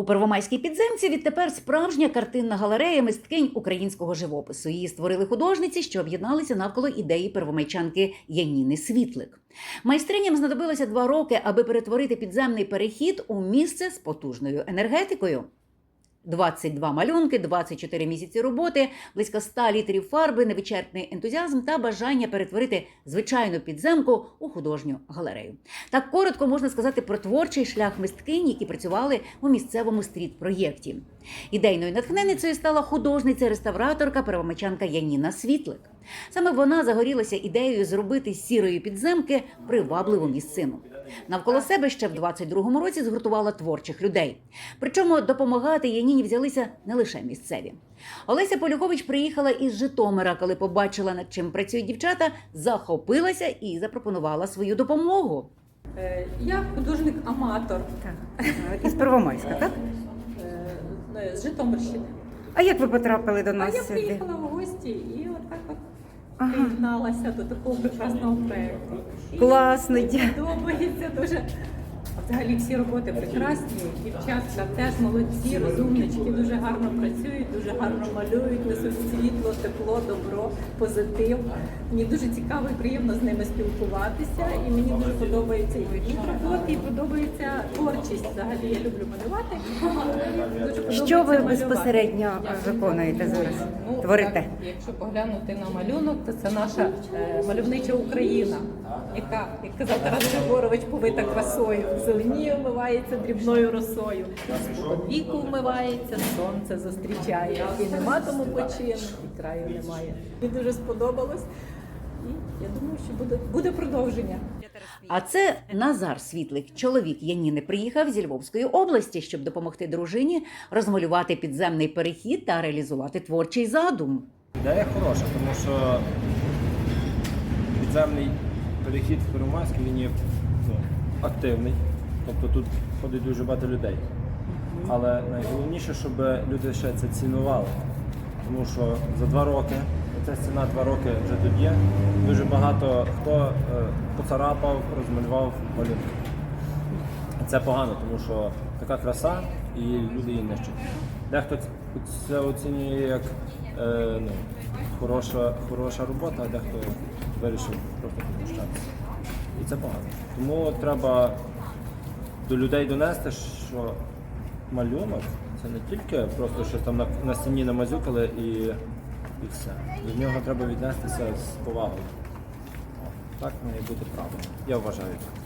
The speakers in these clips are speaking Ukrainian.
У Первомайській підземці відтепер справжня картинна галерея мисткинь українського живопису. Її створили художниці, що об'єдналися навколо ідеї первомайчанки Яніни Світлик. Майстриням знадобилося два роки, аби перетворити підземний перехід у місце з потужною енергетикою. 22 малюнки, 24 місяці роботи, близько 100 літрів фарби, невичерпний ентузіазм та бажання перетворити звичайну підземку у художню галерею. Так коротко можна сказати про творчий шлях мисткинь, які працювали у місцевому стріт-проєкті. Ідейною натхненницею стала художниця-реставраторка первомичанка Яніна Світлик. Саме вона загорілася ідеєю зробити з сірої підземки привабливу місцину. Навколо себе ще в 22-му році згуртувала творчих людей. Причому допомагати Яніні взялися не лише місцеві. Олеся Полюхович приїхала із Житомира, коли побачила, над чим працюють дівчата, захопилася і запропонувала свою допомогу. Е, Я художник-аматор Із Первомайська, так? Е, з Житомирщини. А як ви потрапили до нас? А сюди? я приїхала в гості і отак от Ага. приєдналася до такого прекрасного проєкту. Класно, подобається дуже. Взагалі всі роботи прекрасні. Дівчатка теж молодці, розумнички, дуже гарно працюють, дуже гарно малюють, несуть світло, тепло, добро, позитив. Мені дуже цікаво і приємно з ними спілкуватися. І мені дуже подобається і їх роботи, і подобається творчість. Взагалі я люблю малювати. Дуже Що ви безпосередньо виконуєте зараз? Ну, Творите? так, якщо поглянути на малюнок, то це наша е, мальовнича Україна, яка, як казав Тарас Григорович, повита красою. Зеленіє вмивається дрібною росою. Віку вмивається, сонце зустрічає. І нема тому почину, і краю немає. Мені дуже сподобалось. І я думаю, що буде, буде продовження. А це Назар Світлик, чоловік Яніни, приїхав зі Львовської області, щоб допомогти дружині розмалювати підземний перехід та реалізувати творчий задум. Ідея хороша, тому що підземний перехід в Первомайськ він є ну, активний, тобто тут ходить дуже багато людей. Але найголовніше, щоб люди ще це цінували. Тому що за два роки, ця ціна два роки вже тут є, дуже багато хто е, поцарапав, розмалював малюнки. Це погано, тому що така краса і люди її нищать. Дехто це оцінює як е, ну, хороша, хороша робота, а дехто вирішив просто підпущатися. І це погано. Тому треба до людей донести, що малюнок це не тільки просто щось там на, на стіні намазюкали і, і все. До нього треба віднестися з повагою. Так має бути правильно. Я вважаю так.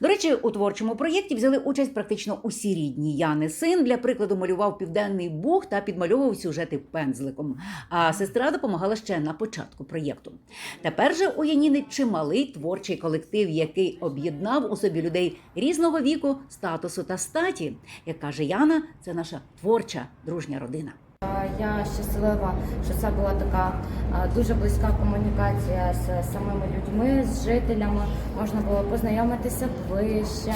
До речі, у творчому проєкті взяли участь практично усі рідні. Яни син для прикладу малював південний буг та підмальовував сюжети пензликом. А сестра допомагала ще на початку проєкту. Тепер же у Яніни чималий творчий колектив, який об'єднав у собі людей різного віку, статусу та статі. Як каже Яна, це наша творча дружня родина. Я щаслива, що це була така дуже близька комунікація з самими людьми, з жителями. Можна було познайомитися ближче,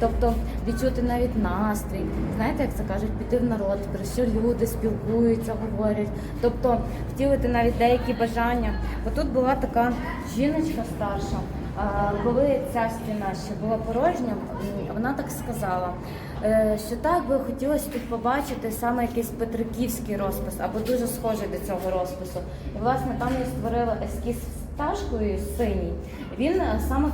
тобто відчути навіть настрій. Знаєте, як це кажуть, піти в народ, про що люди спілкуються, говорять. Тобто втілити навіть деякі бажання. Бо тут була така жіночка старша. Коли ця стіна ще була порожня, вона так сказала, е, що так би хотілося тут побачити саме якийсь петриківський розпис або дуже схожий до цього розпису. І власне там я створила ескіз з пташкою синій. Він е, саме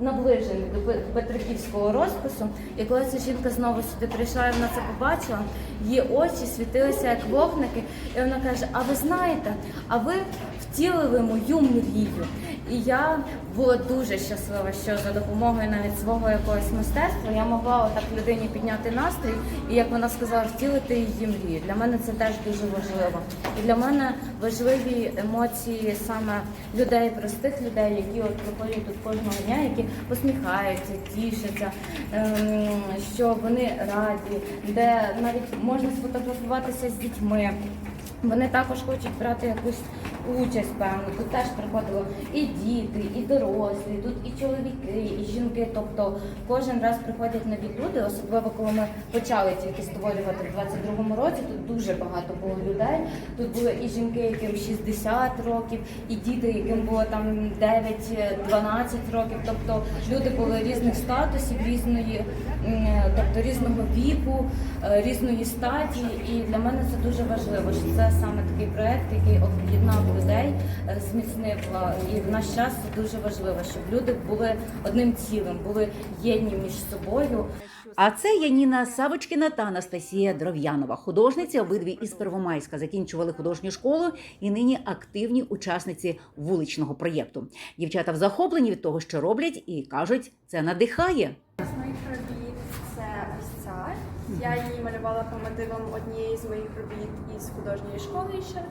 наближений до пе- петриківського розпису. І коли ця жінка знову сюди прийшла і вона це побачила, її очі світилися як вогники, і вона каже: А ви знаєте, а ви втілили мою мрію. І я була дуже щаслива, що за допомогою навіть свого якогось мистецтва я могла отак людині підняти настрій, і як вона сказала, втілити її мрію. Для мене це теж дуже важливо. І для мене важливі емоції саме людей, простих людей, які от приходять тут кожного дня, які посміхаються, тішаться, ем, що вони раді, де навіть можна сфотографуватися з дітьми. Вони також хочуть брати якусь участь певну. Тут теж приходило і діти, і дорослі, тут і чоловіки, і жінки. Тобто кожен раз приходять нові люди, особливо коли ми почали тільки створювати в 22-му році. Тут дуже багато було людей. Тут були і жінки, яким 60 років, і діти, яким було там 9-12 років. Тобто люди були різних статусів, різної, тобто різного віку, е, різної статі. І для мене це дуже важливо. що Це саме такий проект, який об'єднав людей, е, зміцнив. е, І в наш час це дуже важливо, щоб люди були одним цілим, були єдні між собою. А це Яніна Савочкіна та Анастасія Дров'янова. Художниці обидві із Первомайська закінчували художню школу і нині активні учасниці вуличного проєкту. Дівчата в захопленні від того, що роблять, і кажуть, це надихає. Моїх робіт це ось ця. Я її малювала по мотивам однієї з моїх робіт із художньої школи ще.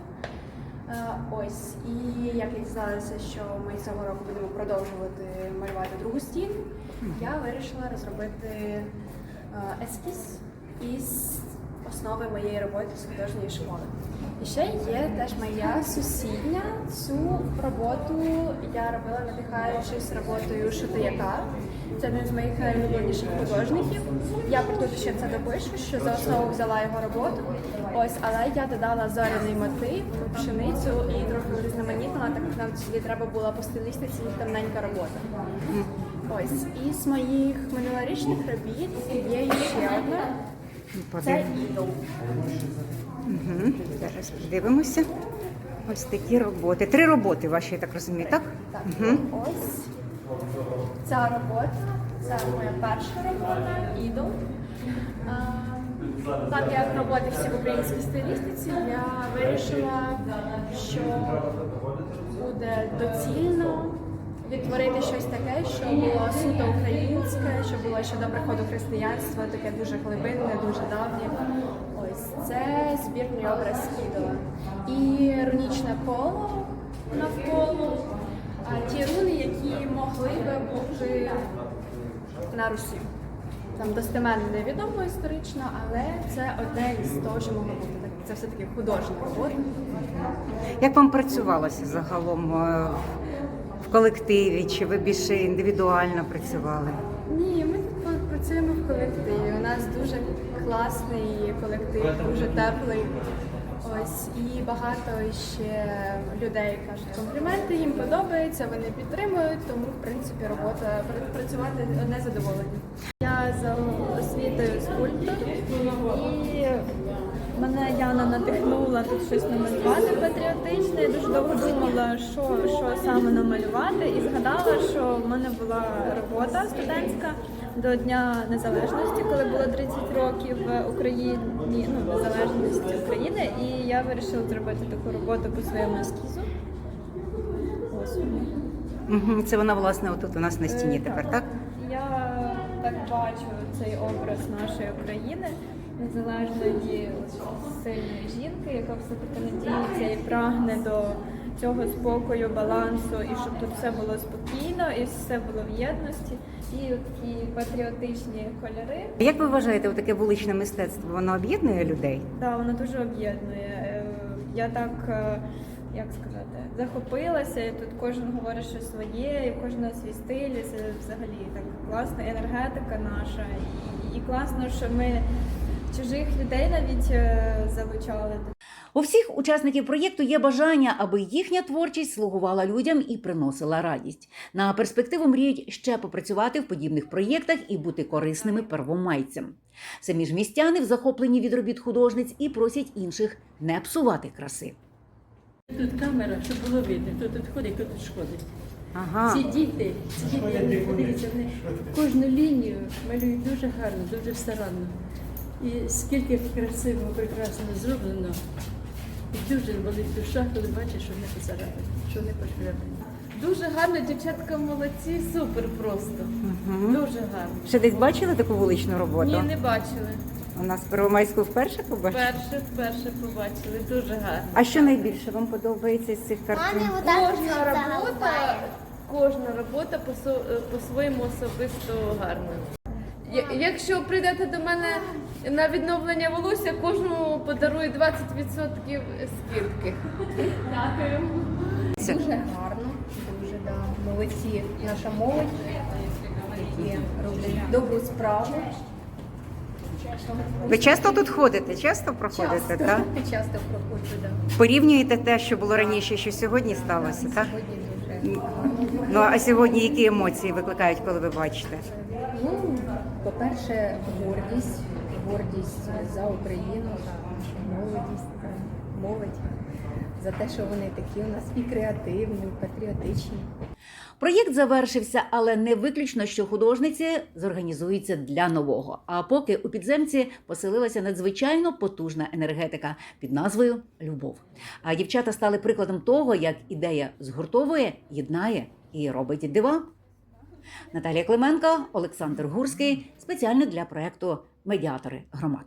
Е, Ось, і як я дізналася, що ми цього року будемо продовжувати малювати другу стіну, я вирішила розробити е, ескіз із основи моєї роботи з художньої школи. І ще є теж моя сусідня. Цю роботу я робила надихаючись роботою Шотияка. Це один з моїх найулюбленіших художників. Я про тут ще це допишу, що за основу взяла його роботу. Ось, але я додала зоряний мотив, пшеницю і трохи різноманітного, так як нам сюди треба була по стилістиці темненька робота. Ось, із моїх минулорічних робіт є ще одна. Це ідол. Угу. Зараз подивимося. Ось такі роботи. Три роботи ваші, я так розумію, так? Так, Мгм. ось ця робота, це моя перша робота, ідол. Так як роботи всі в українській стилістиці, я вирішила, що буде доцільно відтворити щось таке, що було суто українське, що було ще до приходу християнства, таке дуже глибинне, дуже давнє. Ось це збірний образ ідола. І рунічне коло навколо, ті руни, які могли би бути на Русі. Там достеменно невідомо історично, але це одне із того, що могло бути. Це все-таки художня робота. Як вам працювалося загалом е, в колективі? Чи ви більше індивідуально працювали? Ні, ми тут працюємо в колективі. У нас дуже класний колектив, дуже теплий. Ось і багато ще людей кажуть компліменти, їм подобається, вони підтримують, тому в принципі робота пр- працювати не задоволення. Я за освітою скульптор і мене Яна надихнула тут щось намалювати патріотичне. Я дуже довго думала, що, що саме намалювати, і згадала, що в мене була робота студентська до Дня Незалежності, коли було 30 років в Україні, ну, незалежності України, і я вирішила зробити таку роботу по своєму ескізу. Ось вона. Це вона, власне, отут у нас на стіні Е, тепер, так? Я так бачу цей образ нашої України, незалежної сильної жінки, яка все-таки надіється і прагне до цього спокою, балансу, і щоб тут все було спокійно, і все було в єдності, і такі патріотичні кольори. Як ви вважаєте, таке вуличне мистецтво воно об'єднує людей? Так, воно дуже об'єднує. Е, Я так, е, як сказати, захопилася, і тут кожен говорить щось своє, і кожного свій стиль. і Це взагалі так класна енергетика наша. І, і класно, що ми чужих людей навіть е, залучали. У всіх учасників проєкту є бажання, аби їхня творчість слугувала людям і приносила радість. На перспективу мріють ще попрацювати в подібних проєктах і бути корисними первомайцям. Самі ж містяни в захопленні від робіт художниць і просять інших не псувати краси. Тут камера, щоб було видно, хто тут ходить, хто тут шкодить. Ага. Ці діти, ці діти, подивіться, вони кожну лінію малюють дуже гарно, дуже старанно. І скільки красиво, прекрасно зроблено. І дуже болить душа, коли бачиш, що вони поцарапані, що вони пошкрябані. Дуже гарно, дівчатка молодці, супер просто. Дуже гарно. Ще десь бачили таку вуличну роботу? Ні, не бачили. У нас в Первомайську вперше побачили? Перше, вперше побачили, дуже гарно. А що найбільше вам подобається з цих картин? Кожна робота, кожна робота по- по-своєму особисто гарна. Я- Якщо прийдете до мене на відновлення волосся, кожному подарую 20% скидки. Дякую. Дуже гарно, дуже да. молодці наша молодь, які роблять добру справу. Ви часто тут ходите? Часто проходите? Часто, Так? часто проходжу, да. Порівнюєте те, що було раніше, що сьогодні сталося, так? Сьогодні дуже гарно. Ну а сьогодні які емоції викликають, коли ви бачите? Ну, по-перше, гордість, гордість за Україну, за молодість, молодь, за те, що вони такі у нас і креативні, і патріотичні. Проєкт завершився, але не виключно, що художниці зорганізуються для нового. А поки у підземці поселилася надзвичайно потужна енергетика під назвою Любов. А дівчата стали прикладом того, як ідея згуртовує, єднає і робить дива. Наталія Клименко, Олександр Гурський спеціально для проекту Медіатори громад.